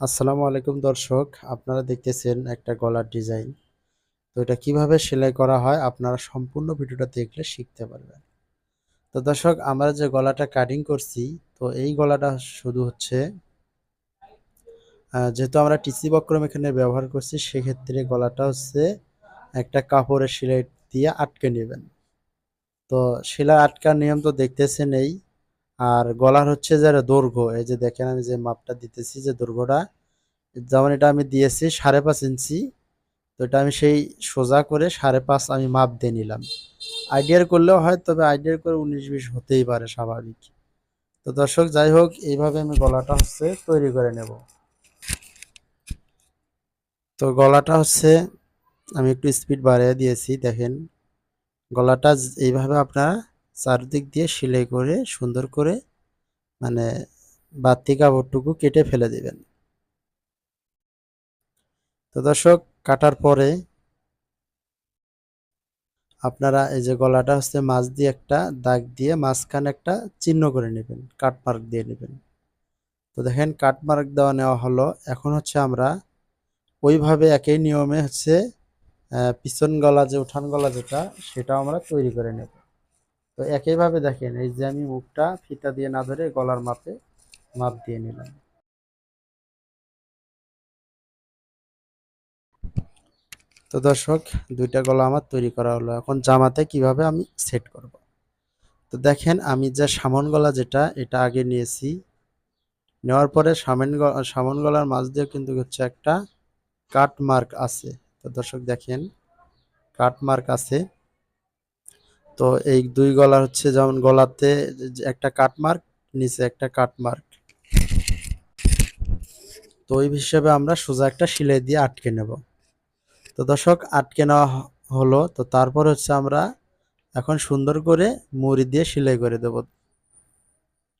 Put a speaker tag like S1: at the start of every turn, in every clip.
S1: আসসালামু আলাইকুম দর্শক, আপনারা দেখতেছেন একটা গলার ডিজাইন। তো এটা কীভাবে সেলাই করা হয় আপনারা সম্পূর্ণ ভিডিওটা দেখলে শিখতে পারবেন। তো দর্শক, আমরা যে গলাটা কাটিং করছি, তো এই গলাটা শুধু হচ্ছে যেহেতু আমরা টিসি বক্রম এখানে ব্যবহার করছি, সেক্ষেত্রে গলাটা হচ্ছে একটা কাপড়ের সেলাই দিয়ে আটকে নেবেন। তো সেলাই আটকার নিয়ম তো দেখতেছেন এই আর গলার হচ্ছে যারা দৈর্ঘ্য, এই যে দেখেন আমি যে মাপটা দিতেছি যে দৈর্ঘ্যটা, যেমন এটা আমি দিয়েছি সাড়ে পাঁচ ইঞ্চি, তো এটা আমি সেই সোজা করে সাড়ে পাঁচ আমি মাপ দিয়ে নিলাম। আইডিয়ার করলেও হয়, তবে আইডিয়ার করে উনিশ বিশ হতেই পারে স্বাভাবিক। তো দর্শক, যাই হোক, এইভাবে আমি গলাটা হচ্ছে তৈরি করে নেব। তো গলাটা হচ্ছে, আমি একটু স্পিড বাড়িয়ে দিয়েছি, দেখেন। গলাটা এইভাবে আপনারা চারদিক দিয়ে সেলাই করে, সুন্দর করে মানে বাতি কাপড়টুকু কেটে ফেলে দিবেন। তো দর্শক, কাটার পরে আপনারা এই যে গলাটা হচ্ছে মাছ দিয়ে একটা, দাগ দিয়ে মাঝখানে একটা চিহ্ন করে নেবেন কাটমার্ক দিয়ে নেবেন। তো দেখেন কাটমার্ক দেওয়া নেওয়া হলো। এখন হচ্ছে আমরা ওইভাবে একই নিয়মে হচ্ছে পিছন গলা যে, উঠান গলা যেটা সেটা আমরা তৈরি করে নেব। তো একইভাবে দেখেন, এই যে আমি মুখটা ফিতা দিয়ে না ধরে গলার মাপে মাপ দিয়ে নিলাম। তো দর্শক, দুইটা গলা আমার তৈরি করা হলো। এখন জামাতে কীভাবে আমি সেট করব? তো দেখেন, আমি যে সামন গলা যেটা, এটা আগে নিয়েছি। নেওয়ার পরে সামন সামন গলার মাছ দিয়ে কিন্তু হচ্ছে একটা কাট মার্ক আছে। তো দর্শক দেখেন কাট মার্ক আছে। তো এই দুই গলা হচ্ছে যেমন গলাতে একটা কাটমার্ক নিচে একটা কাটমার্ক তো ওই হিসাবে আমরা সোজা একটা সিলাই দিয়ে আটকে নেব। তো দর্শক, আটকে নেওয়া হলো। তো তারপর হচ্ছে আমরা এখন সুন্দর করে মুড়ি দিয়ে সেলাই করে দেব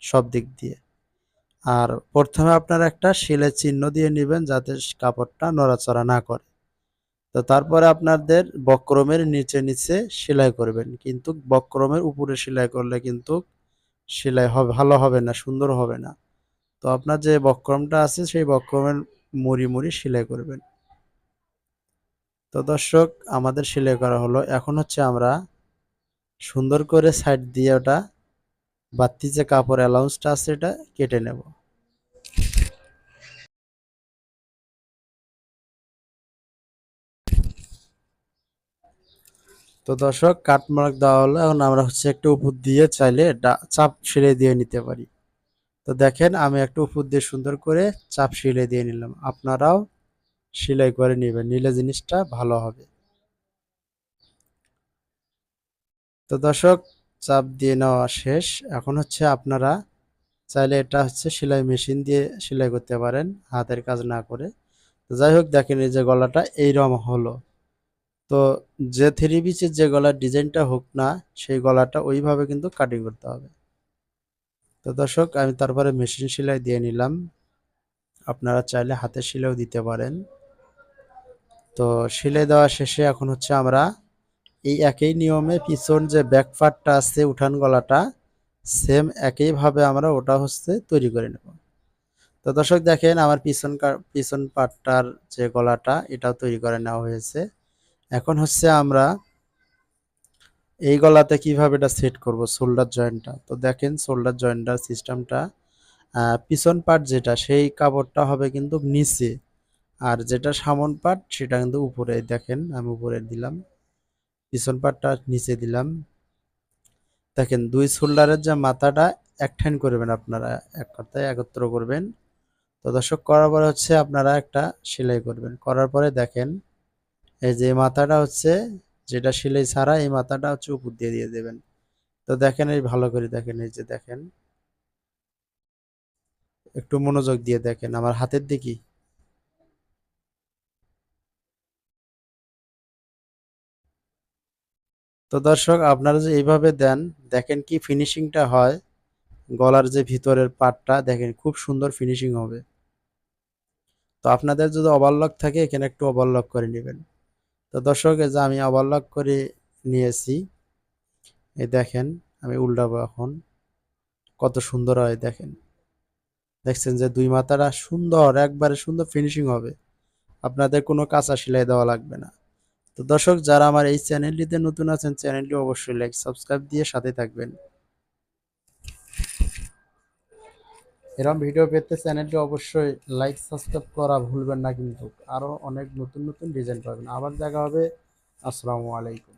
S1: সব দিক দিয়ে। আর প্রথমে আপনারা একটা সেলাই চিহ্ন দিয়ে নেবেন যাতে কাপড়টা নড়াচড়া না করে। তো তারপরে আপনাদের বক্রমের নিচে নিচে সেলাই করবেন। কিন্তু বক্রমের উপরে সেলাই করলে কিন্তু সেলাই হবে, ভালো হবে না, সুন্দর হবে না। তো আপনার যে বক্রমটা আছে, সেই বক্রমের মুড়ি মুড়ি সেলাই করবেন। তো দর্শক, আমাদের সেলাই করা হলো। এখন হচ্ছে আমরা সুন্দর করে সাইড দিয়ে ওটা বাতি যে কাপড় অ্যালাউন্সটা আছে, এটা কেটে নেব। তো দর্শক, কাটমার্ক দেওয়া হলো। এখন আমরা হচ্ছে একটু উপর দিয়ে চাইলে চাপ সেলাই দিয়ে নিতে পারি। তো দেখেন, আমি একটু উপর দিয়ে সুন্দর করে চাপ সেলাই দিয়ে নিলাম। আপনারাও সেলাই করে নেবেন, নিলে জিনিসটা ভালো হবে। তো দর্শক, চাপ দিয়ে নেওয়া শেষ। এখন হচ্ছে আপনারা চাইলে এটা হচ্ছে সেলাই মেশিন দিয়ে সেলাই করতে পারেন, হাতের কাজ না করে। যাই হোক, দেখেন এই যে গলাটা এইরকম হলো। তো যে থ্রি পিসের যে গলার ডিজাইনটা হোক না, সেই গলাটা ওইভাবে কিন্তু কাটিং করতে হবে। তো দর্শক, আমি তারপরে মেশিন সেলাই দিয়ে নিলাম। আপনারা চাইলে হাতের সেলাইও দিতে পারেন। তো সেলাই দেওয়া শেষে এখন হচ্ছে আমরা এই একই নিয়মে পিছন যে ব্যাক পার্টটা আছে উঠান গলাটা সেম একইভাবে আমরা ওটা হচ্ছে তৈরি করে নেব। তো দর্শক দেখেন, আমার পিছন পিছন পার্টটার যে গলাটা, এটাও তৈরি করে নেওয়া হয়েছে। এখন হচ্ছে আমরা এই গলাতে কীভাবে এটা সেট করব শোল্ডার জয়েন্টটা তো দেখেন শোল্ডার জয়েন্টটার সিস্টেমটা পিছন পার্ট যেটা, সেই কাপড়টা হবে কিন্তু নিচে। আর যেটা সামন পার্ট সেটা কিন্তু উপরে। দেখেন, আমি উপরে দিলাম। পিছন পাটটা নিচে দিলাম। দেখেন, দুই শোল্ডারের যে মাথাটা এক ঠান করবেন আপনারা, এক কথায় একত্র করবেন। তো দর্শক, করার পরে হচ্ছে আপনারা একটা সেলাই করবেন। করার পরে দেখেন এই যে মাথাটা হচ্ছে যেটা সেলাই ছাড়া এই মাথাটা হচ্ছে উপর দিয়ে দিয়ে দেবেন। তো দেখেন এই ভালো করে দেখেন, এই যে দেখেন। একটু মনোযোগ দিয়ে দেখেন, আমার হাতের দিকে। তো দর্শক, আপনারা যে এইভাবে দেন, দেখেন কি ফিনিশিংটা হয়। গলার যে ভিতরের পার্টটা দেখেন খুব সুন্দর ফিনিশিং হবে। তো আপনাদের যদি ওভারলক থাকে, এখানে একটু ওভারলক করে নেবেন। তো দর্শক যে আমি ওভারলক করে নিয়েছি, এই দেখেন আমি উল্টাবো এখন। কত সুন্দর হয়, দেখেন। দেখছেন যে দুই মাথাটা সুন্দর, একবারে সুন্দর ফিনিশিং হবে। আপনাদের কোনো কাঁচা সেলাই দেওয়া লাগবে না। তো দর্শক, যারা আমার এই চ্যানেলটিতে নতুন আছেন চ্যানেলটি অবশ্যই লাইক সাবস্ক্রাইব দিয়ে সাথে থাকবেন। এরকম ভিডিও পেতে চ্যানেলটি অবশ্যই লাইক সাবস্ক্রাইব করা ভুলবেন না কিন্তু আরও অনেক নতুন নতুন ডিজাইন পাবেন। আবার দেখা হবে। আসসালামু আলাইকুম।